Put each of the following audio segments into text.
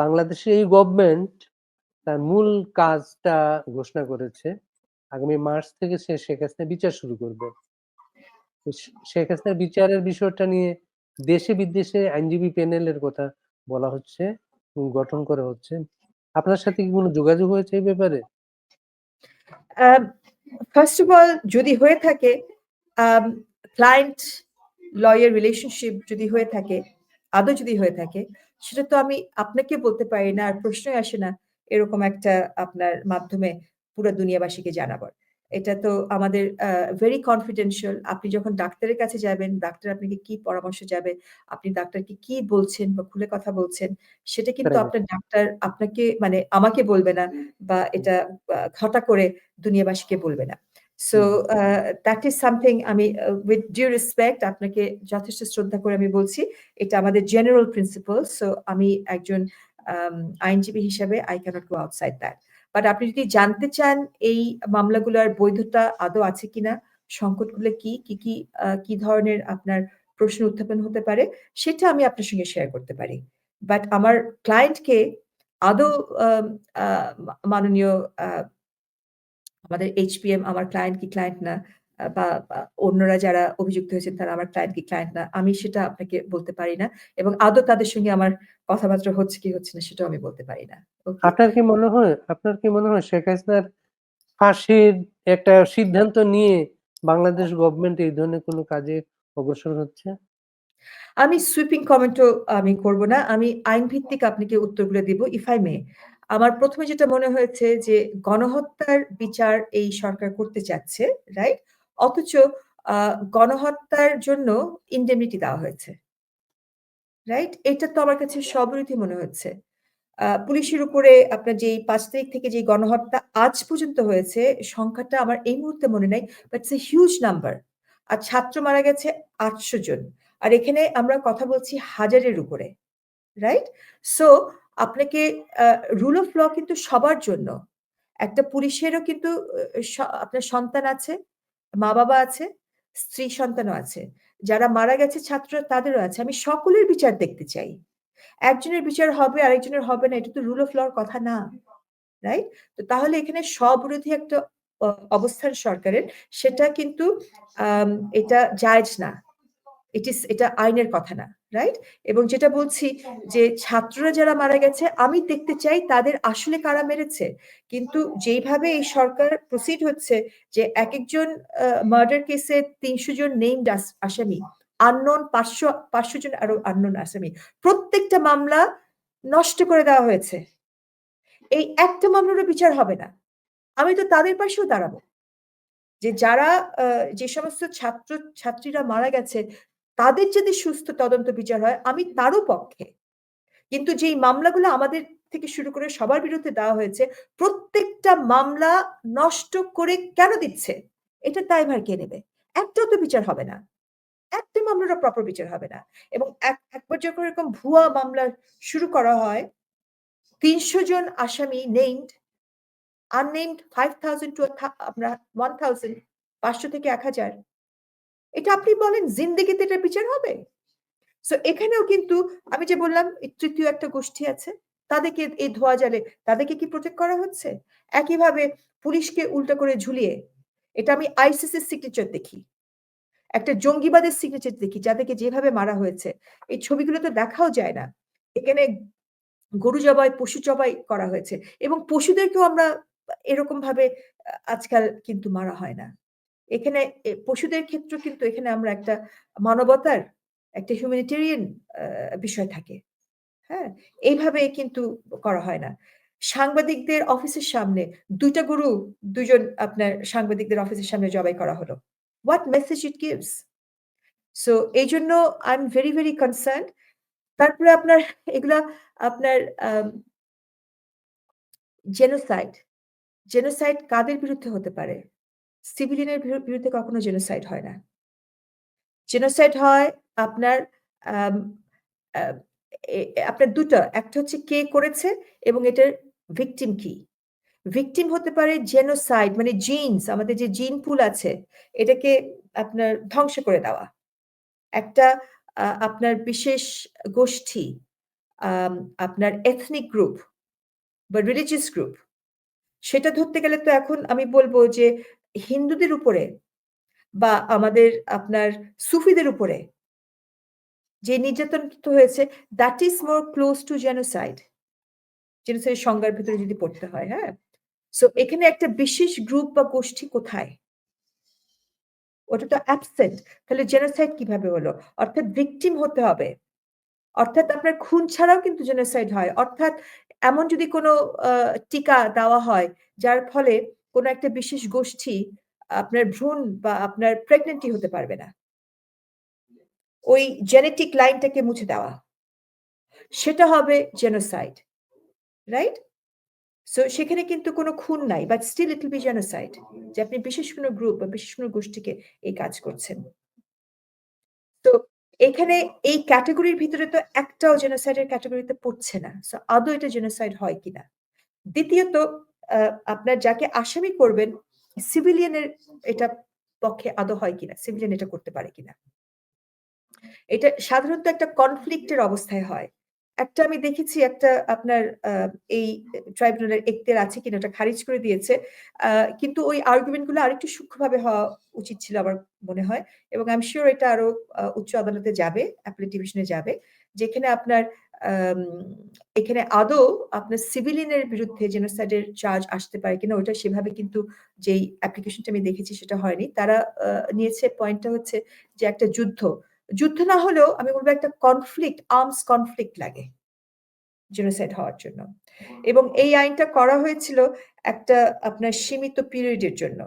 বাংলাদেশের এই গভর্নমেন্ট তার মূল কাজটা ঘোষণা করেছে, আগামী মার্চ থেকে সে শেখ হাসিনা বিচার শুরু করবে। শেখ হাসিনার বিচারের বিষয়টা নিয়ে দেশে বিদেশে আইনজীবী প্যানেলের কথা বলা হচ্ছে, গঠন করা হচ্ছে। আপনার সাথে কি কোনো যোগাযোগ হয়েছে এই ব্যাপারে? ফার্স্ট অফ অল যদি হয়ে থাকে ক্লায়েন্ট লয়ার রিলেশনশিপ যদি হয়ে থাকে আদৌ যদি হয়ে থাকে সেটা তো আমি আপনাকে বলতে পারি না আর প্রশ্নই আসে না এরকম একটা আপনার মাধ্যমে পুরো দুনিয়াবাসীকে জানাবার। এটা তো আমাদের ভেরি কনফিডেন্সিয়াল আপনি যখন ডাক্তারের কাছে যাবেন ডাক্তার আপনাকে কি পরামর্শ যাবে আপনি ডাক্তারকে কি বলছেন বা খুলে কথা বলছেন সেটা কিন্তু আপনার ডাক্তার আপনাকে মানে আমাকে বলবে না বা এটা ঘটা করে দুনিয়াবাসীকে বলবে না। সো দ্যাট ইজ সামথিং আমি উইথ ডিউ রেসপেক্ট আপনাকে যথেষ্ট শ্রদ্ধা করে আমি বলছি এটা আমাদের জেনারেল প্রিন্সিপাল সো আমি একজন আইনজীবী হিসাবে I cannot go outside that but আপনি যদি জানতে চান এই মামলাগুলোর বৈধতা আদৌ আছে কিনা সংকটগুলো কি কি কি কি ধরনের আপনার প্রশ্ন উত্থাপন হতে পারে সেটা আমি আপনার সঙ্গে শেয়ার করতে পারি। বাট আমার ক্লায়েন্টকে আদৌ মাননীয় আমাদের এইচপিএম আমার ক্লায়েন্ট কি ক্লায়েন্ট না বা অন্যরা যারা অভিযুক্ত হয়েছেন তারা আমার ক্লায়েন্ট কি ক্লায়েন্ট না আমি সেটা আপনাকে বলতে পারি না এবং আদৌ তাদের সঙ্গে আমার কথাবার্তা হচ্ছে কি হচ্ছে না সেটাও আমি বলতে পারি না। আপনার কি মনে হয় আপনার কি মনে হয় শেখ হাসিনার ফাঁসির একটা সিদ্ধান্ত নিয়ে বাংলাদেশ গভর্নমেন্ট এই ধরনের কোনো কাজে অগ্রসর হচ্ছে? আমি সুইপিং কমেন্টও আমি করব না আমি আইন ভিত্তিক আপনাকে উত্তরগুলো দিব ইফ আই মে আমার প্রথমে যেটা মনে হয়েছে যে গণহত্যার বিচার এই সরকার করতে চাচ্ছে রাইট অথচ গণহত্যার জন্য ইন্ডেমনিটি দেওয়া হয়েছে রাইট এটা তো আমার কাছে সবরীতি মনে হচ্ছে। পুলিশের উপরে আপনার যেই পাঁচ তারিখ থেকে যে গণহত্যা আজ পর্যন্ত হয়েছে, সংখ্যাটা আমার এই মুহূর্তে মনে নাই but it's a huge number আর ছাত্র মারা গেছে আটশো জন। আর এখানে আমরা কথা বলছি হাজারের উপরে রাইট সো আপনাকে রুল অফ ল কিন্তু সবার জন্য। একটা পুলিশেরও কিন্তু আপনার সন্তান আছে মা বাবা আছে, স্ত্রী সন্তানও আছে। যারা মারা গেছে ছাত্র তাদেরও আছে। আমি সকলের বিচার দেখতে চাই। একজনের বিচার হবে, আরেকজনের হবে না, এটা তো রুল অফ লর কথা না রাইট তো তাহলে এখানে স্ববিরোধী একটা অবস্থান সরকারের, সেটা কিন্তু এটা জায়জ না। ইট ইস এটা আইনের কথা না। রাইট এবং যেটা বলছি যে ছাত্ররা যারা মারা গেছে, আমি দেখতে চাই তাদের আসলে কারা মেরেছে। কিন্তু যেইভাবে এই সরকার প্রসিড হচ্ছে যে এক একজন মার্ডার কেসে তিনশো জন নেমড আসামি আননোন পাঁচশো পাঁচশো জন আরও আননোন আসামি, প্রত্যেকটা মামলা নষ্ট করে দেওয়া হয়েছে। এই একটা মামলারও বিচার হবে না। আমি তো তাদের পাশেও দাঁড়াবো। যে যারা যে সমস্ত ছাত্র, ছাত্রীরা মারা গেছে তাদের যদি সুস্থ তদন্ত বিচার হয়, আমি তারও পক্ষে। কিন্তু যেই মামলাগুলো আমাদের থেকে শুরু করে সবার বিরুদ্ধে দেওয়া হয়েছে, প্রত্যেকটা মামলা নষ্ট করে কেন দিচ্ছে? এটা তাই দায়ভার কে নেবে? একটাও তো বিচার হবে না। একটা মামলাটা প্রপার বিচার হবে না। এবং এক- একবার যখন এরকম ভুয়া মামলা শুরু করা হয়, তিনশো জন আসামি named unnamed five thousand to আপনার ওয়ান থাউজেন্ড পাঁচশো থেকে এক হাজার এটা আপনি বলেন, জিন্দেগিতে এটা বিচার হবে? সো এখানেও কিন্তু আমি যে বললাম তৃতীয় একটা গোষ্ঠী আছে, তাদেরকে এই ধোয়া জালে, তাদেরকে কি প্রোটেক্ট করা হচ্ছে? একইভাবে পুলিশকে উল্টো করে ঝুলিয়ে, এটা আমি আইসিসির সিগনেচার দেখি। একটা জঙ্গিবাদের সিগনেচার দেখি, যাদেরকে যেভাবে মারা হয়েছে। এই ছবিগুলো তো দেখাও যায় না। এখানে গরু জবাই, পশু জবাই করা হয়েছে এবং পশুদেরকেও আমরা এরকম ভাবে আজকাল কিন্তু মারা হয় না। এখানে পশুদের ক্ষেত্রে কিন্তু এখানে আমরা একটা মানবতার, একটা হিউম্যানিটেরিয়ান বিষয় থাকে। হ্যাঁ? এইভাবে কিন্তু করা হয় না। সাংবাদিকদের অফিসের সামনে দুইটা গরু, দুজন আপনার সাংবাদিকদের অফিসের সামনে জবাই করা হলো। What message it gives so এই জন্য I am very very concern তারপরে আপনার এগুলা আপনার জেনোসাইড জেনোসাইড কাদের বিরুদ্ধে হতে পারে? সিভিলিয়ানের বিরুদ্ধে কখনো জেনোসাইড হয় না। জেনোসাইড হয় আপনার আপনার দুটো, একটা হচ্ছে কে করেছে এবং এটার ভিকটিম কি। ভিকটিম হতে পারে জেনোসাইড মানে জিনস আমাদের যে জিন পুল আছে, এটাকে আপনার ধ্বংস করে দেওয়া। একটা আপনার বিশেষ গোষ্ঠী আপনার এথনিক গ্রুপ বা রিলিজিয়াস গ্রুপ সেটা ধরতে গেলে তো এখন আমি বলব যে হিন্দুদের উপরে বা আমাদের আপনার সুফিদের উপরে যে নির্যাতন হয়েছে that is more close to genocide genocide সংজ্ঞার ভিতরে যদি পড়তে হয় হ্যাঁ? সো এখানে একটা বিশেষ গ্রুপ বা গোষ্ঠী কোথায়? ওটা তো অ্যাবসেন্ট তাহলে জেনোসাইড কীভাবে হলো? অর্থাৎ ভিকটিম হতে হবে। অর্থাৎ আপনার খুন ছাড়াও কিন্তু জেনোসাইড হয়। অর্থাৎ এমন যদি কোনো টিকা দেওয়া হয়, যার ফলে কোনো একটা বিশেষ গোষ্ঠী আপনার ভ্রূণ বা আপনার প্রেগনেন্টি হতে পারবে না। ওই জেনেটিক লাইনটাকে মুছে দেওয়া। সেটা হবে জেনোসাইড রাইট সো সেখানে কিন্তু কোনো খুন নাই but still it will be genocide যে আপনি বিশেষ কোনো গ্রুপ বা বিশেষ কোনো গোষ্ঠীকে এই কাজ করছেন। এখানে এই ক্যাটাগরির ভিতরে তো একটাও জেনোসাইডের ক্যাটাগরিতে পড়ছে না। সো আদৌ এটা জেনোসাইড হয় কিনা? দ্বিতীয়ত আপনার যাকে আসামি করবেন সিভিলিয়ানের এটা পক্ষে আদৌ হয় কিনা? সিভিলিয়ান এটা করতে পারে কিনা? এটা সাধারণত একটা কনফ্লিক্টের অবস্থায় হয়। একটা আমি দেখেছি একটা আপনার এই ট্রাইব্যুনালের এখতিয়ার আছে কিনা ওটা খারিজ করে দিয়েছে। কিন্তু ওই আর্গুমেন্টগুলো আরেকটু সূক্ষ্মভাবে হওয়া উচিত ছিল আমার মনে হয় এবং আমি শিওর এটা আরও উচ্চ আদালতে যাবে অ্যাপেলেট ডিভিশনে যাবে। যেখানে আপনার এখানে আদৌ আপনার সিভিলিনের বিরুদ্ধে জেনোসাইডের চার্জ আসতে পারে কিনা ওটা সেভাবে কিন্তু যেই অ্যাপ্লিকেশনটা আমি দেখেছি সেটা হয়নি। তারা নিয়েছে পয়েন্টটা হচ্ছে যে একটা যুদ্ধ যুদ্ধ না হলেও আমি বলব একটা কনফ্লিক্ট আর্মস কনফ্লিক্ট লাগে জেনোসাইড হওয়ার জন্য। এবং এই আইনটা করা হয়েছিল একটা আপনার সীমিত পিরিয়ডের জন্য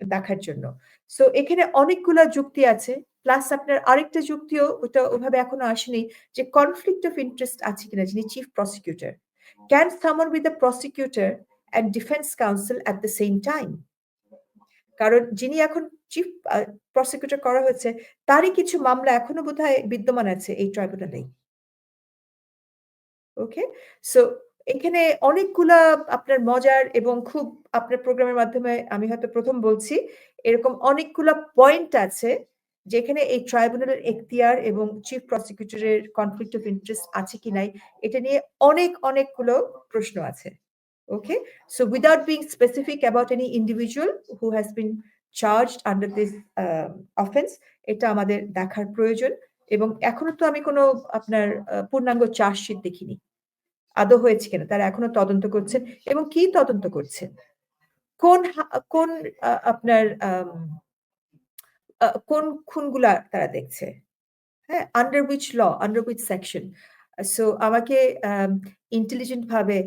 দেখার জন্য। সো এখানে অনেকগুলা যুক্তি আছে প্লাস আপনার আরেকটা যুক্তিও ওটা ওভাবে এখনও আসেনি যে কনফ্লিক্ট অফ ইন্টারেস্ট আছে কিনা যিনি chief prosecutor can summon with the prosecutor and defence counsel at the same time কারণ যিনি এখন চিফ প্রসিকিউটর করা হয়েছে, তারই কিছু মামলা এখনও বোধ বিদ্যমান আছে এই ট্রাইব্যুনালেই ওকে সো এখানে অনেকগুলা আপনার মজার এবং খুব আপনার প্রোগ্রামের মাধ্যমে আমি হয়তো প্রথম বলছি, এরকম অনেকগুলা পয়েন্ট আছে যেখানে এই ট্রাইব্যুনালের এখতিয়ার এবং চিফ প্রসিকিউটরের কনফ্লিক্ট অফ ইন্টারেস্ট আছে কি নাই, এটা নিয়ে অনেক, অনেকগুলো প্রশ্ন আছে। Okay so without being specific about any individual who has been charged under this offence এটা আমাদের দেখার প্রয়োজন। এবং এখনও তো আমি কোনো আপনার পূর্ণাঙ্গ চার্জশিট দেখিনি। আদৌ হয়েছে কিনা, তারা এখনও তদন্ত করছেন। এবং কি তদন্ত করছেন কোন কোন আপনার কোন খুনগুলা তারা দেখছে? হ্যাঁ under which law under which section so আমাকে ইন্টেলিজেন্ট ভাবে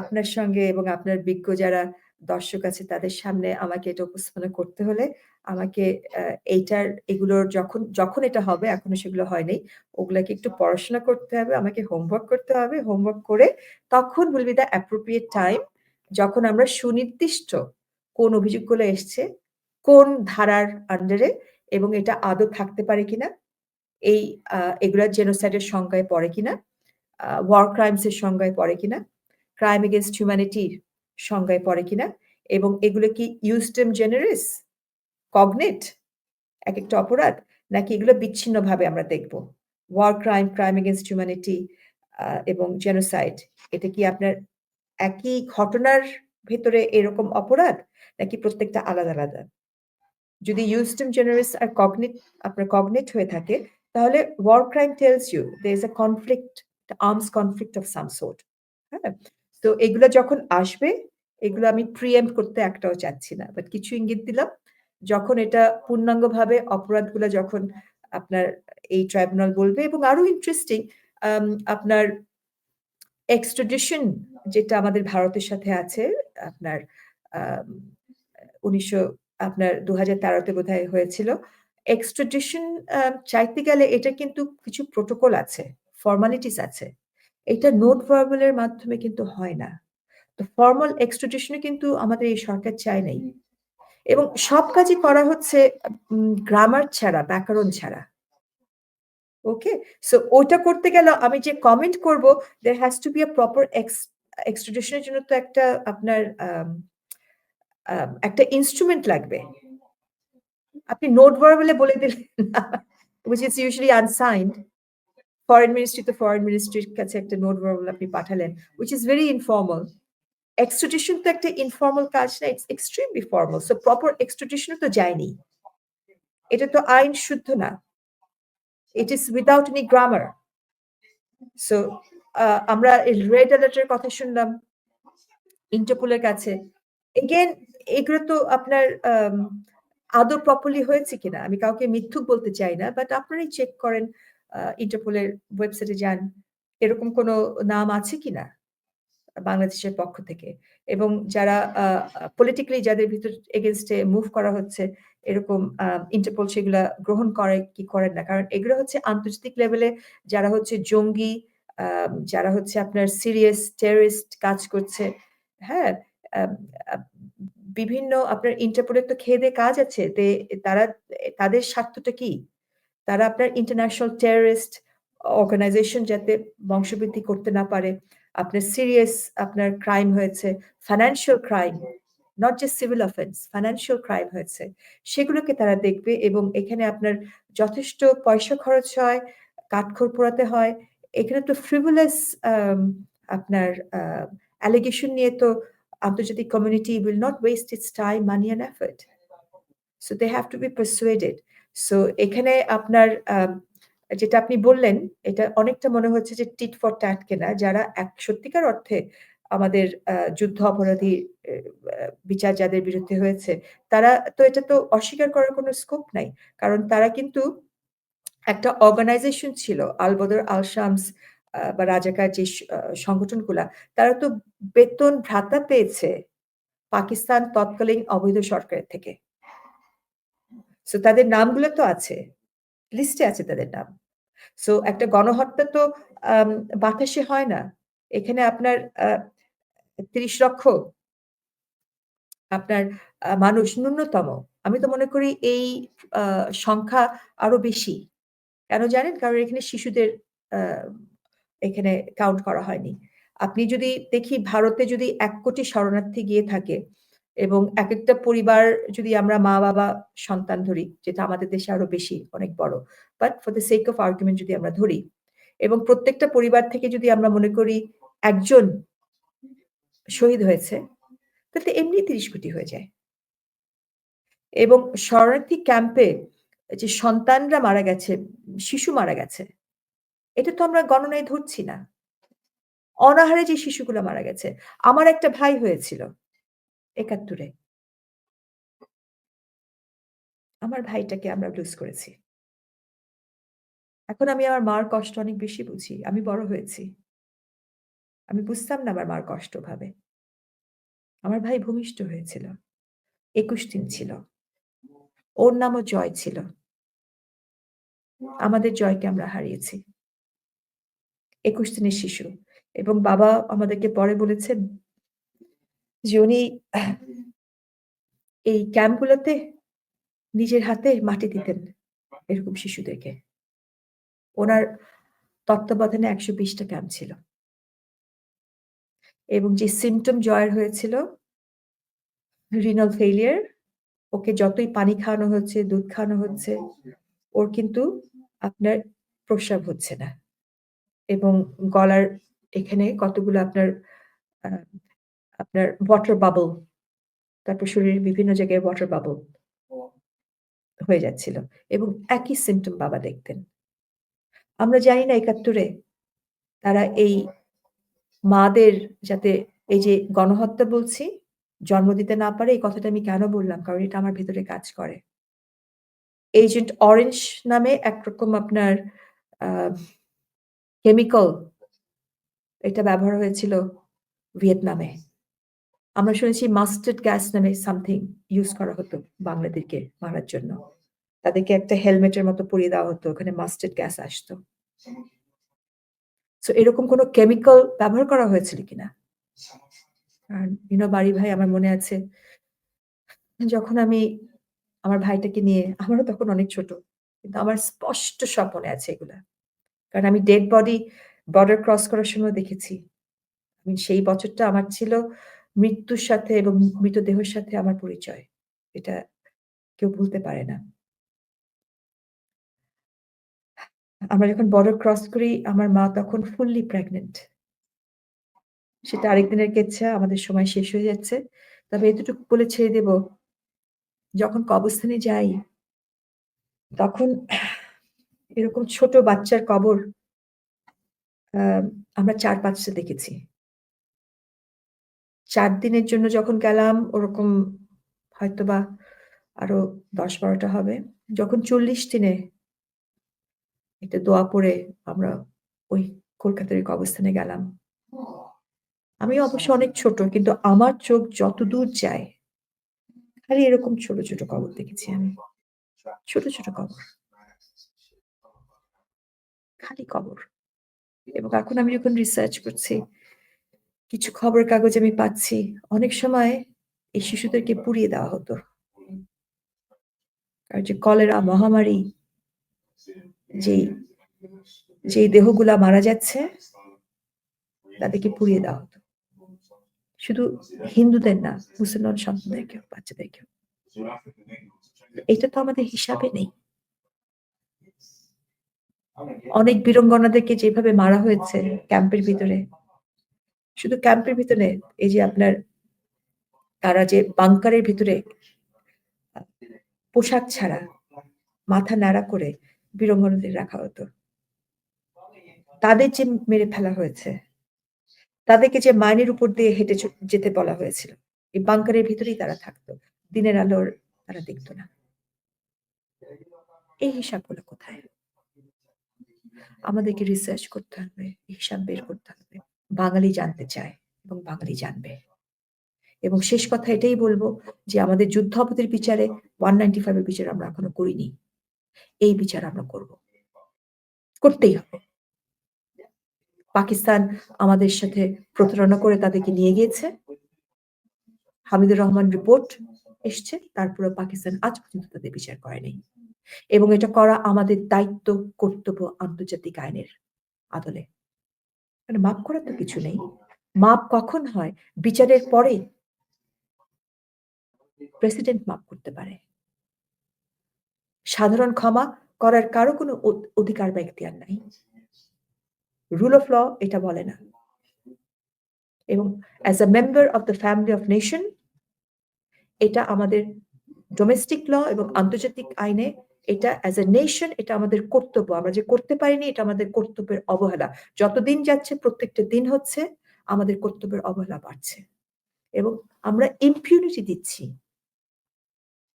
আপনার সঙ্গে এবং আপনার বিজ্ঞ যারা দর্শক আছে তাদের সামনে আমাকে এটা উপস্থাপনা করতে হলে আমাকে এইটার, এগুলোর যখন যখন এটা হবে, এখনও সেগুলো হয়নি ওগুলাকে একটু পড়াশোনা করতে হবে, আমাকে হোমওয়ার্ক করতে হবে হোমওয়ার্ক করে তখন will be the appropriate time যখন আমরা সুনির্দিষ্ট কোন অভিযোগগুলো এসছে, কোন ধারার আন্ডারে এবং এটা আদৌ থাকতে পারে কিনা, এই এগুলা জেনোসাইডের সংজ্ঞায় পড়ে কিনা ওয়ার ক্রাইমস এর সংজ্ঞায় পড়ে কিনা ক্রাইম এগেনস্ট হিউম্যানিটির সংজ্ঞায় পড়ে কিনা? এবং এগুলো কি ইউজডেম জেনারেস কগনেট এক একটা অপরাধ? নাকি এগুলো বিচ্ছিন্নভাবে আমরা দেখব? War crime crime against humanity এবং জেনোসাইড এটা কি আপনার একই ঘটনার ভেতরে এরকম অপরাধ? নাকি প্রত্যেকটা আলাদা আলাদা? যদি ইউজডেম জেনারেস আর কগনেট আপনার কগনেট হয়ে থাকে, তাহলে war crime tells you there is a conflict arms conflict of some sort হ্যাঁ? তো এগুলো যখন আসবে, এগুলো আমি প্রিএম করতে একটাও চাচ্ছি না বাট কিছু ইঙ্গিত দিলাম। যখন এটা পূর্ণাঙ্গভাবে অপরাধগুলো যখন আপনার এই ট্রাইব্যুনাল বলবে এবং আরও ইন্টারেস্টিং আপনার এক্সট্রাডিশন যেটা আমাদের ভারতের সাথে আছে, আপনার উনিশশো, আপনার দু হাজার তেরোতে বোধ হয়েছিল। এক্সট্রাডিশন চাইতে গেলে এটা কিন্তু কিছু প্রোটোকল আছে ফর্মালিটিস আছে। এটা নোট ভার্বালের মাধ্যমে কিন্তু হয় না। তো ফর্মাল এক্সট্রাডিশনে কিন্তু আমাদের এই সরকার চায় নাই। এবং সব কাজই করা হচ্ছে গ্রামার ছাড়া ব্যাকরণ ছাড়া। ওকে? সো ওটা করতে গেলে আমি যে কমেন্ট করব there has to be a proper এক্সট্রাডিশনের জন্য তো একটা আপনার একটা ইনস্ট্রুমেন্ট লাগবে। আপনি নোট ভার্বালে বলে দিলেন which is usually unsigned foreign ministry তো ফরেন মিনিস্ট্রির কাছে একটা নোট আপনি পাঠালেন which is very informal extradition তো একটা ইনফর্মাল কাজ না it's extremely formal so proper extradition তো যায়নি। এটা তো আইন শুদ্ধ না। It is without any grammar so আমরা রেড অ্যালার্টের কথা শুনলাম ইন্টারপোলের কাছে। এগেন এগুলো তো আপনার আদৌ প্রপারলি হয়েছে কিনা? আমি কাউকে মিথ্যুক বলতে চাই না বাট আপনারাই চেক করেন। ইন্টারপোলের ওয়েবসাইটে যান, এরকম কোনো নাম আছে কিনা বাংলাদেশের পক্ষ থেকে? এবং যারা পলিটিক্যালি যাদের ভিতর এগেনস্টে মুভ করা হচ্ছে, এরকম ইন্টারপোল সেগুলা গ্রহণ করে কি করেন না? কারণ এগুলো হচ্ছে আন্তর্জাতিক লেভেলে যারা হচ্ছে জঙ্গি যারা হচ্ছে আপনার সিরিয়াস টেরিস্ট কাজ করছে হ্যাঁ? বিভিন্ন আপনার ইন্টারপোলের তো খেয়ে কাজ আছে তারা, তাদের স্বার্থটা কি? তারা আপনার ইন্টারন্যাশনাল টেররিস্ট অর্গানাইজেশন যাতে বংশবৃদ্ধি করতে না পারে, আপনার সিরিয়াস আপনার ক্রাইম হয়েছে financial crime not just civil offence financial crime হয়েছে, সেগুলোকে তারা দেখবে এবং এখানে আপনার যথেষ্ট পয়সা খরচ হয় কাঠখড় পোড়াতে হয়, এখানে তো ফ্রিভুলাস আপনার অ্যালিগেশন নিয়ে তো আন্তর্জাতিক community will not waste its time money and effort so they have to be persuaded so এখানে আপনার যেটা আপনি বললেন, এটা অনেকটা মনে হচ্ছে যে টিট ফর ট্যাট কেনা, যারা এক, সত্যিকার অর্থে আমাদের যুদ্ধ অপরাধী বিচার যাদের বিরুদ্ধে হয়েছে, তারা তো এটা তো অস্বীকার করার কোনো স্কোপ নাই। কারণ তারা কিন্তু একটা অর্গানাইজেশন ছিল আলবদর আল শামস বা রাজাকার যে সংগঠনগুলা, তারা তো বেতন ভ্রাতা পেয়েছে পাকিস্তান তৎকালীন অবৈধ সরকারের থেকে। সো তাদের নামগুলো তো আছে লিস্টে আছে তাদের নাম। সো একটা গণহত্যা তো বাতাসে হয় না। এখানে আপনার তিরিশ লক্ষ আপনার মানুষ ন্যূনতম। আমি তো মনে করি এই সংখ্যা আরও বেশি। কেন জানেন? কারণ এখানে শিশুদের এখানে কাউন্ট করা হয়নি। আপনি যদি দেখি ভারতে যদি এক কোটি শরণার্থী গিয়ে থাকে এবং এক একটা পরিবার যদি আমরা মা, বাবা, সন্তান ধরি, যেটা আমাদের দেশে আরও বেশি, অনেক বড় but for the sake of argument যদি আমরা ধরি, এবং প্রত্যেকটা পরিবার থেকে যদি আমরা মনে করি একজন শহীদ হয়েছে তাহলে এমনি তিরিশ কোটি হয়ে যায়। এবং শরণার্থী ক্যাম্পে যে সন্তানরা মারা গেছে, শিশু মারা গেছে, এটা তো আমরা গণনায় ধরছি না। অনাহারে যে শিশুগুলো মারা গেছে, আমার একটা ভাই হয়েছিল একাত্তরে আমার ভাইটাকে আমরা লুজ করেছি। এখন আমি আমার মার কষ্ট অনেক বেশি বুঝি, আমি বড় হয়েছি। আমি বুঝতাম না আমার মার কষ্ট ভাবে। আমার ভাই ভূমিষ্ঠ হয়েছিল, একুশ দিন ছিল। ওর নামও জয় ছিল। আমাদের জয়কে আমরা হারিয়েছি। একুশ দিনের শিশু এবং বাবা আমাদেরকে পরে বলেছেন যে উনি এই ক্যাম্পগুলোতে নিজের হাতে মাটি দিতেন এরকম শিশুদেরকে। ওনার তত্ত্বাবধানে একশো বিশটা ক্যাম্প ছিল। এবং যে সিমটম জয়ের হয়েছিল, রিনাল ফেলিয়ার ওকে যতই পানি খাওয়ানো হচ্ছে, দুধ খাওয়ানো হচ্ছে, ওর কিন্তু আপনার প্রস্রাব হচ্ছে না। এবং গলার এখানে কতগুলো আপনার আপনার ওয়াটার বাবল তারপর শরীরের বিভিন্ন জায়গায় ওয়াটার বাবল হয়ে যাচ্ছিল এবং একই সিমটম বাবা দেখতেন। আমরা জানি না একাত্তরে তারা এই মাদের যাতে এই যে গণহত্যা বলছি, জন্ম দিতে না পারে, এই কথাটা আমি কেন বললাম? কারণ এটা আমার ভেতরে কাজ করে। এজেন্ট অরেঞ্জ নামে একরকম আপনার কেমিক্যাল এটা ব্যবহার হয়েছিল ভিয়েতনামে। আমরা শুনেছি মাস্টার্ড গ্যাস নামে সামথিং ইউজ করা হতো বাংলাদেশকে মারার জন্য। তাদেরকে একটা হেলমেটের মতো পরিয়ে দেওয়া হতো, ওখানে মাস্টার্ড গ্যাস আসতো। সো এরকম কোনো কেমিক্যাল ব্যবহার করা হয়েছিল কিনা? আর বাড়ি ভাই আমার মনে আছে, যখন আমি আমার ভাইটাকে নিয়ে, আমারও তখন অনেক ছোট, কিন্তু আমার স্পষ্ট সব মনে আছে এগুলা। কারণ আমি ডেড বডি, বর্ডার ক্রস করার সময় দেখেছি। সেই বছরটা আমার ছিল মৃত্যুর সাথে এবং মৃতদেহের সাথে আমার পরিচয়। এটা কেউ ভুলতে পারে না। আমরা যখন বর্ডার ক্রস করি, আমার মা তখন ফুললি প্রেগনেন্ট সেটা আরেকদিনের কেচ্ছা, আমাদের সময় শেষ হয়ে যাচ্ছে। তবে এতটুকু বলে ছেড়ে দেব, যখন কবরস্থানে যাই, তখন এরকম ছোট বাচ্চার কবর আমরা চার পাঁচটা দেখেছি। চার দিনের জন্য যখন গেলাম ওরকম হয়তো বা আরও দশ বারোটা হবে যখন চল্লিশ দিনে একটা দোয়া পড়ে আমরা ওই কলকাতার ওই কবরস্থানে গেলাম। আমি অবশ্য অনেক ছোট কিন্তু আমার চোখ যত দূর যায় খালি এরকম ছোট ছোট কবর দেখেছি আমি। ছোট ছোট কবর। খালি কবর। এবং এখন আমি যখন রিসার্চ করছি কিছু খবর কাগজ আমি পাচ্ছি। অনেক সময় এই শিশুদেরকে পুড়িয়ে দেওয়া হতো। আর যে কলেরা মহামারী যে যেই দেহগুলা মারা যাচ্ছে, তাদেরকে পুড়িয়ে দেওয়া হতো। শুধু হিন্দুদের না, মুসলমান সন্তানদেরকেও বাচ্চাদেরকেও। এটা তো আমাদের হিসাবে নেই। অনেক বীরঙ্গনাদেরকে যেভাবে মারা হয়েছে ক্যাম্পের ভিতরে শুধু ক্যাম্পের ভিতরে, এই যে আপনার তারা যে বাংকারের ভিতরে, পোশাক ছাড়া, মাথা নাড়া করে বীরঙ্গনাদের রাখা হতো। তাদের যে মেরে ফেলা হয়েছে, তাদেরকে যে মাইনের উপর দিয়ে হেঁটে যেতে বলা হয়েছিল, এই বাংকারের ভিতরেই তারা থাকতো। দিনের আলোর তারা দেখতো না। এই হিসাবগুলো কোথায়? আমাদেরকে রিসার্চ করতে হবে হিসাব বের করতে হবে। বাঙালি জানতে চায় এবং বাঙালি জানবে। এবং শেষ কথা এটাই বলব যে আমাদের যুদ্ধাপতির বিচারে ওয়ান নাইনটি ফাইভের বিচার আমরা এখনও করিনি। এই বিচার আমরা করব। করতেই হবে। পাকিস্তান আমাদের সাথে প্রতারণা করে তাদেরকে নিয়ে গিয়েছে। হামিদুর রহমান রিপোর্ট এসছে তারপরে পাকিস্তান আজ পর্যন্ত তাদের বিচার করেনি। এবং এটা করা আমাদের দায়িত্ব, কর্তব্য আন্তর্জাতিক আইনের আদলে। মানে মাপ করার তো কিছু নেই। মাপ কখন হয়? বিচারের পরে প্রেসিডেন্ট মাপ করতে পারে। সাধারণ ক্ষমা করার কারও কোনো অধিকার বা এখতিয়ার নাই। রুল অফ ল এটা বলে না। এবং as a member of the family of nation এটা আমাদের ডোমেস্টিক ল এবং আন্তর্জাতিক আইনে এটা অ্যাজ এ নেশন এটা আমাদের কর্তব্য। আমরা যে করতে পারিনি, এটা আমাদের কর্তব্যের অবহেলা। যতদিন যাচ্ছে, প্রত্যেকটা দিন হচ্ছে, আমাদের কর্তব্যের অবহেলা বাড়ছে। এবং আমরা ইম্পিউনিটি দিচ্ছি।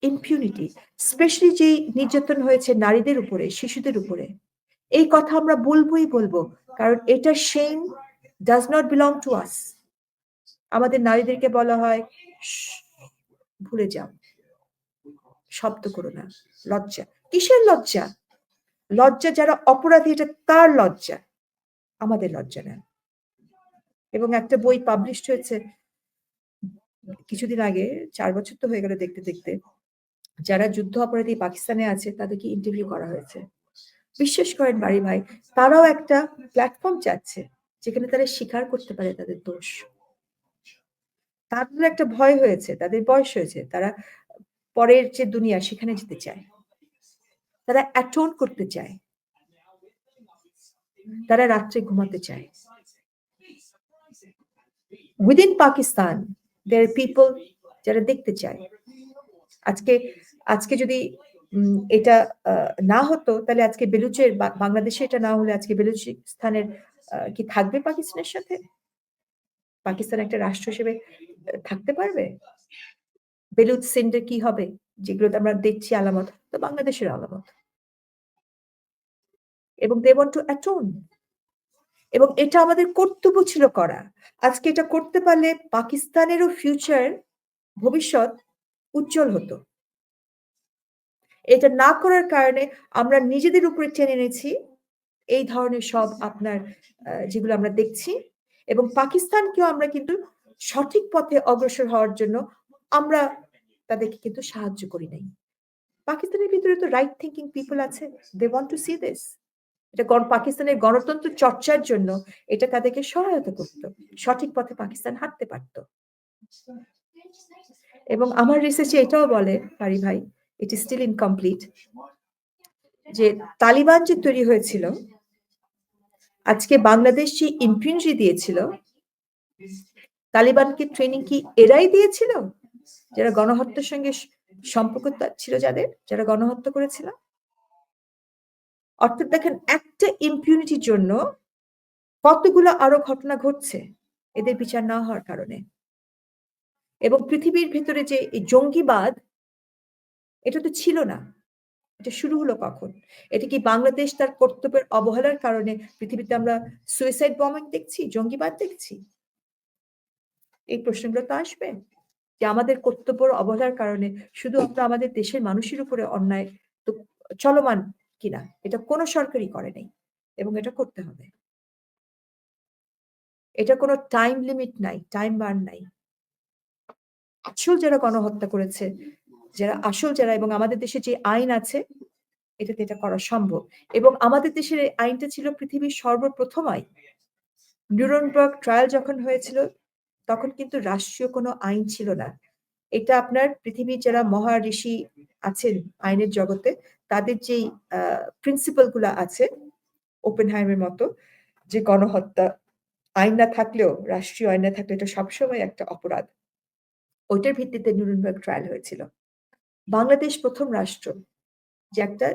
ইম্পিউনিটি স্পেশালি যে নির্যাতন হয়েছে নারীদের উপরে, শিশুদের উপরে, এই কথা আমরা বলবোই বলব। কারণ এটা same does not belong to us আমাদের নারীদেরকে বলা হয় ভুলে যাও। শব্দ করো না। লজ্জা। কিসের লজ্জা? লজ্জা যারা অপরাধী, এটা তার লজ্জা। আমাদের লজ্জা না এবং একটা বই পাবলিশ হয়েছে কিছুদিন আগে, চার বছর তো হয়ে গেল দেখতে দেখতে। যারা যুদ্ধ অপরাধী পাকিস্তানে আছে, তাদেরকে ইন্টারভিউ করা হয়েছে। বিশ্বাস করেন বাড়ি ভাই, তারাও একটা প্ল্যাটফর্ম চাচ্ছে, যেখানে তারা স্বীকার করতে পারে তাদের দোষ। তাদের একটা ভয় হয়েছে, তাদের বয়স হয়েছে। তারা পরের যে দুনিয়া, সেখানে যেতে চায়। তারা অ্যাটোন করতে চায়। তারা রাত্রে ঘুমাতে চায়। উইদিন পাকিস্তান দেয়ার পিপল যারা দেখতে চায়। আজকে আজকে যদি এটা না হতো, তাহলে আজকে বেলুচের বাংলাদেশে এটা না হলে আজকে বেলুচিস্তানের কি থাকবে পাকিস্তানের সাথে? পাকিস্তান একটা রাষ্ট্র হিসেবে থাকতে পারবে? বেলুচ সেন্টার কি হবে? যেগুলো আমরা দেখছি আলামত। তো বাংলাদেশের আলামত। এবং দে ওয়ান্ট টু অ্যাটোন এবং এটা আমাদের কর্তব্য ছিল করা। আজকে এটা করতে পারলে পাকিস্তানেরও ফিউচার ভবিষ্যৎ উজ্জ্বল হতো। এটা না করার কারণে আমরা নিজেদের উপরে টেনে এনেছি। এই ধরনের সব আপনার যেগুলো আমরা দেখছি। এবং পাকিস্তানকেও আমরা কিন্তু সঠিক পথে অগ্রসর হওয়ার জন্য আমরা তাদেরকে কিন্তু সাহায্য করি নাই। পাকিস্তানের ভিতরে তো রাইট থিঙ্কিং পিপল আছে। They want to see this এটা পাকিস্তানের গণতন্ত্র চর্চার জন্য এটা তাদেরকে সহায়তা করত। সঠিক পথে পাকিস্তান হাঁটতে পারত। এবং আমার রিসার্চে এটাও বলে পারি ভাই ইট ইজ স্টিল ইনকমপ্লিট যে তালিবান যে তৈরি হয়েছিল, আজকে বাংলাদেশ যে ইম্পিউনিটি দিয়েছিল, তালিবানকে ট্রেনিং কি এরাই দিয়েছিল? যারা গণহত্যার সঙ্গে সম্পর্ক ছিল যাদের, যারা গণহত্যা করেছিল। অর্থাৎ দেখেন, একটা ইম্পিউনিটির জন্য কতগুলো আরও ঘটনা ঘটছে, এদের বিচার না হওয়ার কারণে। এবং পৃথিবীর ভেতরে যে এই জঙ্গিবাদ, এটা তো ছিল না। এটা শুরু হলো কখন? এটা কি বাংলাদেশ তার কর্তব্যের অবহেলার কারণে পৃথিবীতে আমরা সুইসাইড বম্বিং দেখছি, জঙ্গিবাদ দেখছি? এই প্রশ্নগুলো তো আসবে। যে আমাদের কর্তব্যের অবহেলার কারণে শুধু আমাদের দেশের মানুষের উপরে অন্যায় তো চলমান কিনা, এটা কোনো সরকারই করে নাই এবং এটা করতে হবে। এটা কোনো টাইম লিমিট নাই টাইম বার নাই। আসল যারা গণহত্যা করেছে, যারা আসল যারা এবং আমাদের দেশে যে আইন আছে, এটাতে এটা করা সম্ভব এবং আমাদের দেশের আইনটা ছিল পৃথিবীর সর্বপ্রথম আইন। নিউরনবার্গ ট্রায়াল যখন হয়েছিল তখন কিন্তু রাষ্ট্রীয় কোনো আইন ছিল না। এটা আপনার পৃথিবীর যারা মহারিষি আছেন আইনের জগতে, তাদের যেই প্রিন্সিপালগুলা আছে ওপেনহাইমের মতো, যে গণহত্যা, আইন না থাকলেও, রাষ্ট্রীয় আইন না থাকলে এটা সবসময় একটা অপরাধ। ওইটার ভিত্তিতে নিউরনবার্গ ট্রায়াল হয়েছিল। বাংলাদেশ প্রথম রাষ্ট্র যে একটা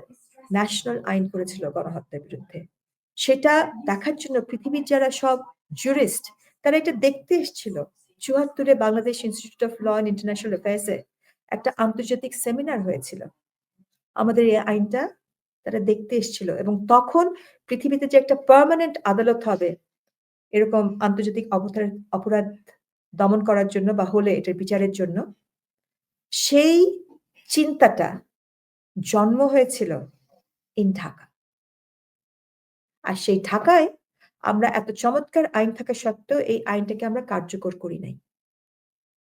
ন্যাশনাল আইন করেছিল গণহত্যার বিরুদ্ধে। সেটা দেখার জন্য পৃথিবীর যারা সব জুরিস্ট তারা এটা দেখতে এসেছিল। চুয়াত্তরে Bangladesh institute of law and international অ্যাফেয়ার্সে একটা আন্তর্জাতিক সেমিনার হয়েছিল। আমাদের এই আইনটা তারা দেখতে এসেছিল এবং তখন পৃথিবীতে যে একটা পার্মানেন্ট আদালত হবে, এরকম আন্তর্জাতিক অপরাধ দমন করার জন্য বা হলে এটার বিচারের জন্য, সেই চিন্তাটা জন্ম হয়েছিল ইন ঢাকা আর সেই ঢাকায় আমরা এত চমৎকার আইন থাকা সত্ত্বেও এই আইনটাকে আমরা কার্যকর করি নাই।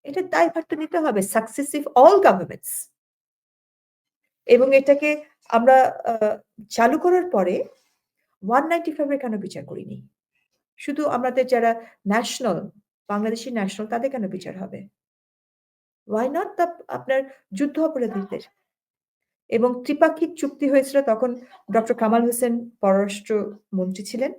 এটা দায়ভার তো নিতে হবে সাকসেসিভ অল গভর্নমেন্টস এবং এটাকে আমরা চালু করার পরে ওয়ান নাইনটি ফাইভের কেন বিচার করিনি শুধু আমাদের যারা ন্যাশনাল বাংলাদেশি ন্যাশনাল তাদের কেন বিচার হবে? ওয়াই নট দ্য আপনার যুদ্ধ অপরাধীদের? এবং ত্রিপাক্ষিক চুক্তি হয়েছিল তখন ডক্টর কামাল হোসেন পররাষ্ট্র মন্ত্রী ছিলেন।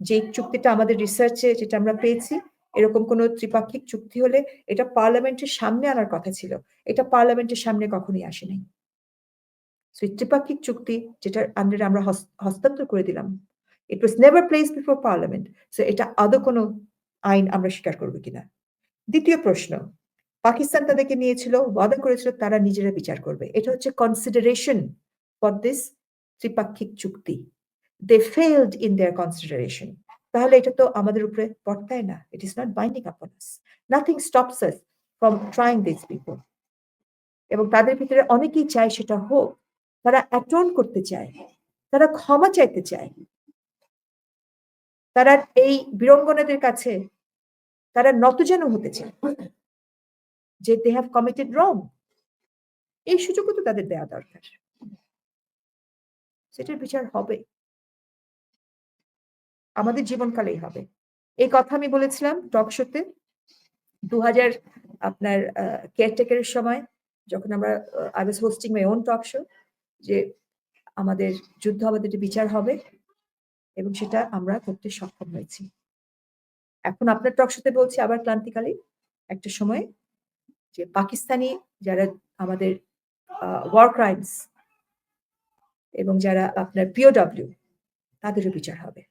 যে চুক্তিটা আমাদের রিসার্চে যেটা আমরা পেয়েছি, এরকম কোনো ত্রিপাক্ষিক চুক্তি হলে এটা পার্লামেন্টের সামনে আনার কথা ছিল। এটা পার্লামেন্টের সামনে কখনোই আসে নাই ত্রিপাক্ষিক চুক্তি যেটার আন্ডারে আমরা হস- হস্তান্তর করে দিলাম it was never place before parliament so এটা আদৌ কোনো আইন আমরা স্বীকার করব কিনা? দ্বিতীয় প্রশ্ন, পাকিস্তান তাদেরকে নিয়েছিল, ওয়াদা করেছিল, তারা নিজেরা বিচার করবে। এটা হচ্ছে কনসিডারেশন ফর দিস ত্রিপাক্ষিক চুক্তি। They failed in their consideration তাহলে এটা তো আমাদের উপরে বর্তায় না। It is not binding upon nothing stops us from trying this people এবং তাদের ভিতরে অনেকেই চায় সেটা হোক। তারা অ্যাটন করতে চায়। তারা ক্ষমা চাইতে চায়। তারা এই বীরঙ্গনাদের কাছে তারা নতজান হতে চায়। যে দে হ্যাভ কমিটেড রং এই সুযোগও তো তাদের দেওয়া দরকার। সেটার বিচার হবে। আমাদের জীবনকালেই হবে। এই কথা আমি বলেছিলাম টক শোতে দু হাজার আপনার কেয়ারটেকারের সময় যখন আমরা I was hosting my own talk show যে আমাদের যুদ্ধ আমাদের বিচার হবে এবং সেটা আমরা করতে সক্ষম হয়েছি। এখন আপনার টক শোতে বলছি আবার ক্লান্তিকালে একটা সময় যে পাকিস্তানি যারা আমাদের ওয়ার ক্রাইমস এবং যারা আপনার পিওডব্লিউ তাদেরও বিচার হবে।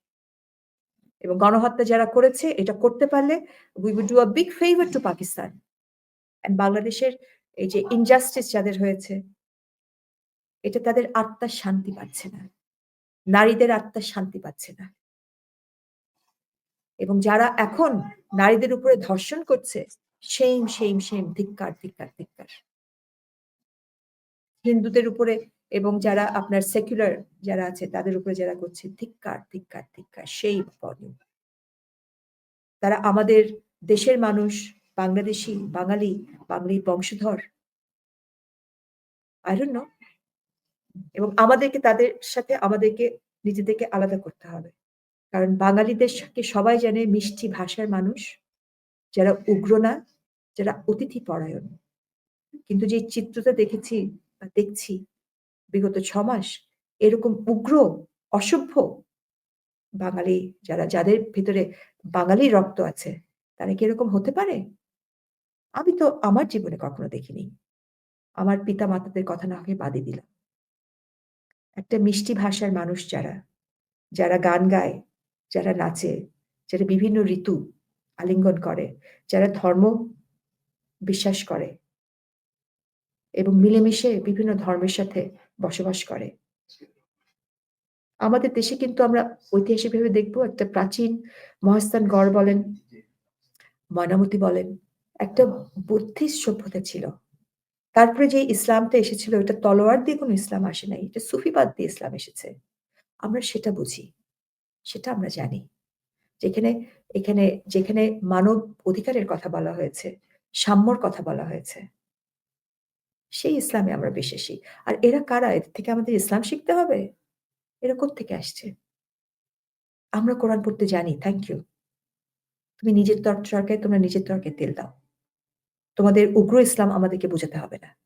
এবং গণহত্যা যারা করেছে, এটা করতে পারলে we would do a big favour to Pakistan বাংলাদেশের এই যে ইনজাস্টিস যাদের হয়েছে, এটা তাদের আত্মার শান্তি পাচ্ছে না, নারীদের আত্মার শান্তি পাচ্ছে না। এবং যারা এখন নারীদের উপরে ধর্ষণ করছে সেম সেম সেম ধিক্কার ধিক্কার ধিক্কার। হিন্দুদের উপরে এবং যারা আপনার সেকুলার যারা আছে, তাদের উপরে যারা করছে, ধিক্কার ধিক্কার ধিক্কার, সেই বর্ণ তারা আমাদের দেশের মানুষ, বাংলাদেশি, বাঙালি বাঙালি বংশধর। আই এবং আমাদেরকে তাদের সাথে আমাদেরকে নিজেদেরকে আলাদা করতে হবে। কারণ বাঙালিদেরকে সবাই জানে মিষ্টি ভাষার মানুষ, যারা উগ্র না, যারা অতিথি পরায়ণ। কিন্তু যে চিত্রটা দেখেছি বা দেখছি বিগত ছ মাস এরকম উগ্র, অসভ্য বাঙালি যারা যাদের ভেতরে বাঙালির রক্ত আছে, তারা কি এরকম হতে পারে? আমি তো আমার জীবনে কখনো দেখিনি। আমার পিতা-মাতাদের কথা না হয় বাদই দিলাম। একটা মিষ্টি ভাষার মানুষ যারা, যারা গান গায়, যারা নাচে, যারা বিভিন্ন ঋতু আলিঙ্গন করে, যারা ধর্ম বিশ্বাস করে এবং মিলেমিশে বিভিন্ন ধর্মের সাথে বসবাস করে। আমাদের দেশে কিন্তু আমরা ঐতিহাসিকভাবে দেখব একটা প্রাচীন মহাস্থানগড় বলেন, ময়নামতি বলেন, একটা বুদ্ধিস্ট সভ্যতা ছিল। তারপরে যে ইসলামটা এসেছিল এটা তলোয়ার দিয়ে কোনো ইসলাম আসে নাই। এটা সুফিবাদ দিয়ে ইসলাম এসেছে। আমরা সেটা বুঝি। সেটা আমরা জানি। যেখানে এখানে যেখানে মানব অধিকারের কথা বলা হয়েছে, সাম্যর কথা বলা হয়েছে। সেই ইসলামে আমরা বিশ্বাসী। আর এরা কারা? এদের থেকে আমাদের ইসলাম শিখতে হবে? এরা কোত্থেকে আসছে? আমরা কোরআন পড়তে জানি, থ্যাংক ইউ। তুমি নিজের তর তরকায় তোমরা নিজের তরকায় তেল দাও। তোমাদের উগ্র ইসলাম আমাদেরকে বোঝাতে হবে না।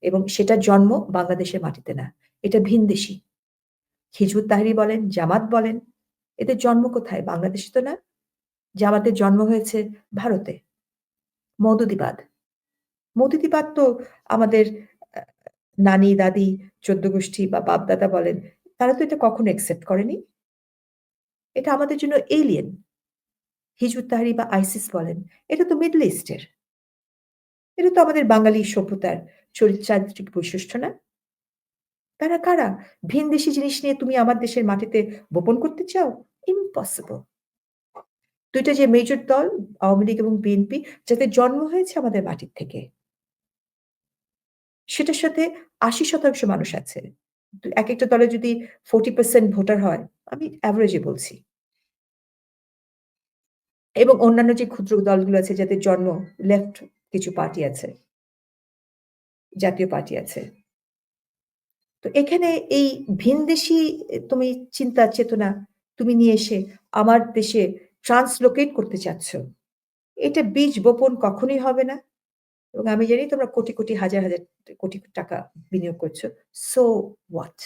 এবং সেটার জন্ম বাংলাদেশের মাটিতে না। এটা ভিনদেশী। হিজবুত তাহরীর বলেন, জামাত বলেন, এদের জন্ম কোথায়? বাংলাদেশে তো না। জামাতের জন্ম হয়েছে ভারতে। মওদুদিবাদ। মওদুদিবাদ তো আমাদের নানি, দাদি, চোদ্দ গোষ্ঠী বা বাপ-দাদা বলেন, তারা তো এটা কখনো অ্যাকসেপ্ট করেনি। এটা আমাদের জন্য এলিয়েন। হিজবুত তাহরীর বা আইসিস বলেন, এটা তো মিডল ইস্টের। এটা তো আমাদের বাঙালি সভ্যতার চরিত্রাত্রিক বৈশিষ্ট্য না? তারা কারা? ভিনদেশী জিনিস নিয়ে তুমি আমার দেশের মাটিতে বপন করতে চাও? ইম্পসিবল। দুইটা যে মেজর দল আওয়ামী লীগ এবং বিএনপি যাতে জন্ম হয়েছে আমাদের মাটির থেকে। সেটার সাথে ৮০% মানুষ আছে। এক একটা দলে যদি 40% ভোটার হয়, আমি অ্যাভারেজে বলছি। এবং অন্যান্য যে ক্ষুদ্র দলগুলো আছে যাদের জন্ম লেফট কিছু পার্টি আছে। জাতীয় পার্টি আছে। তো এখানে এই ভিনদেশী তুমি চিন্তা চেতনা তুমি নিয়ে এসে আমার দেশে ট্রান্সলোকেট করতে চাচ্ছ। এটা বীজ বপন কখনোই হবে না। এবং আমি জানি তোমরা কোটি, কোটি হাজার, হাজার কোটি টাকা বিনিয়োগ করছ। So what?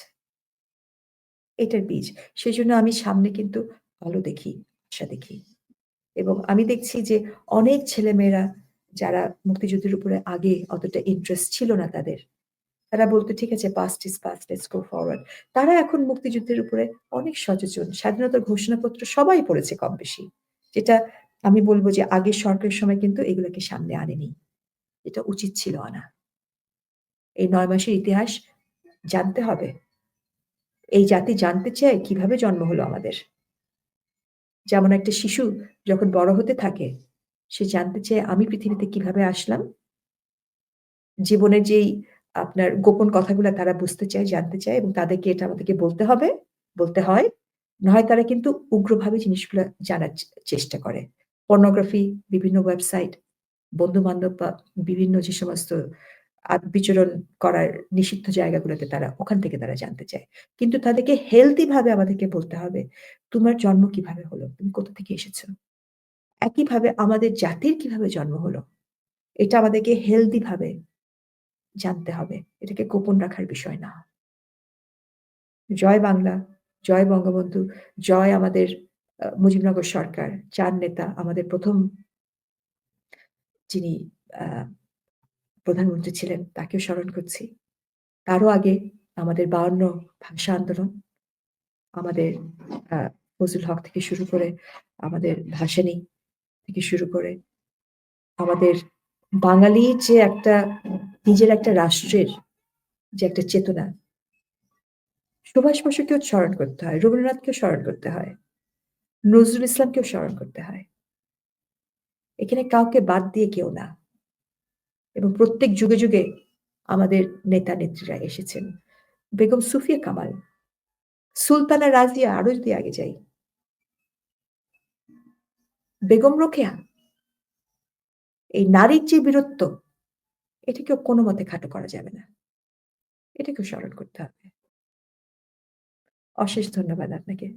এটার বীজ। সেই জন্য আমি সামনে কিন্তু ভালো দেখি, আশা দেখি। এবং আমি দেখছি যে অনেক ছেলেমেয়েরা যারা মুক্তিযুদ্ধের উপরে আগে অতটা ইন্টারেস্ট ছিল না তাদের। তারা বলত ঠিক আছে past is past let's go forward. তারা এখন মুক্তিযুদ্ধের উপরে অনেক সচেতন। স্বাধীনতার ঘোষণাপত্র সবাই পড়েছে কম বেশি। যেটা আমি বলব যে আগের সরকারের সময় কিন্তু এগুলোকে সামনে আনেনি। এটা উচিত ছিল আনা। এই নয় মাসের ইতিহাস জানতে হবে। এই জাতি জানতে চায় কীভাবে জন্ম হলো আমাদের। যেমন একটা শিশু যখন বড় হতে থাকে, সে জানতে চায় আমি পৃথিবীতে কীভাবে আসলাম? জীবনের যেই আপনার গোপন কথাগুলো তারা বুঝতে চায়, জানতে চায় এবং তাদেরকে এটা আমাদেরকে বলতে হবে, বলতে হয়। নয় তারা কিন্তু উগ্রভাবে জিনিসগুলো জানার চেষ্টা করে। পর্নোগ্রাফি, বিভিন্ন ওয়েবসাইট, বন্ধু-বান্ধব বা বিভিন্ন যে সমস্ত বিচরণ করার নিষিদ্ধ জায়গাগুলোতে তারা ওখান থেকে তারা জানতে চায়। কিন্তু তাদেরকে হেলথি ভাবে আমাদেরকে বলতে হবে, তোমার জন্ম কীভাবে হলো? তুমি কোথা থেকে এসেছ? একইভাবে আমাদের জাতির কীভাবে জন্ম হলো? এটা আমাদেরকে হেলথি ভাবে জানতে হবে। এটাকে গোপন রাখার বিষয় না। জয় বাংলা, জয় বঙ্গবন্ধু, জয় আমাদের মুজিবনগর সরকার, চার নেতা, আমাদের ১ম যিনি প্রধানমন্ত্রী ছিলেন তাকেও স্মরণ করছি। তারও আগে আমাদের ৫২ ভাষা আন্দোলন, আমাদের আ ফজলুল হক থেকে শুরু করে, আমাদের ভাসানী থেকে শুরু করে, আমাদের বাঙালির যে একটা নিজের একটা রাষ্ট্রের যে একটা চেতনা সুভাষ বসুকেও স্মরণ করতে হয়, রবীন্দ্রনাথকেও স্মরণ করতে হয়, নজরুল ইসলামকেও স্মরণ করতে হয়। এখানে কাউকে বাদ দিয়ে কেউ না। এবং প্রত্যেক যুগে, যুগে আমাদের নেতা-নেত্রীরা এসেছেন। বেগম সুফিয়া কামাল, সুলতানা রাজিয়া আরও যদি আগে যাই। বেগম রোকেয়া। এই নারীর যে বীরত্ব, এটাকেও কোনো মতে খাটো করা যাবে না। এটাকেও স্মরণ করতে হবে। অশেষ ধন্যবাদ আপনাকে।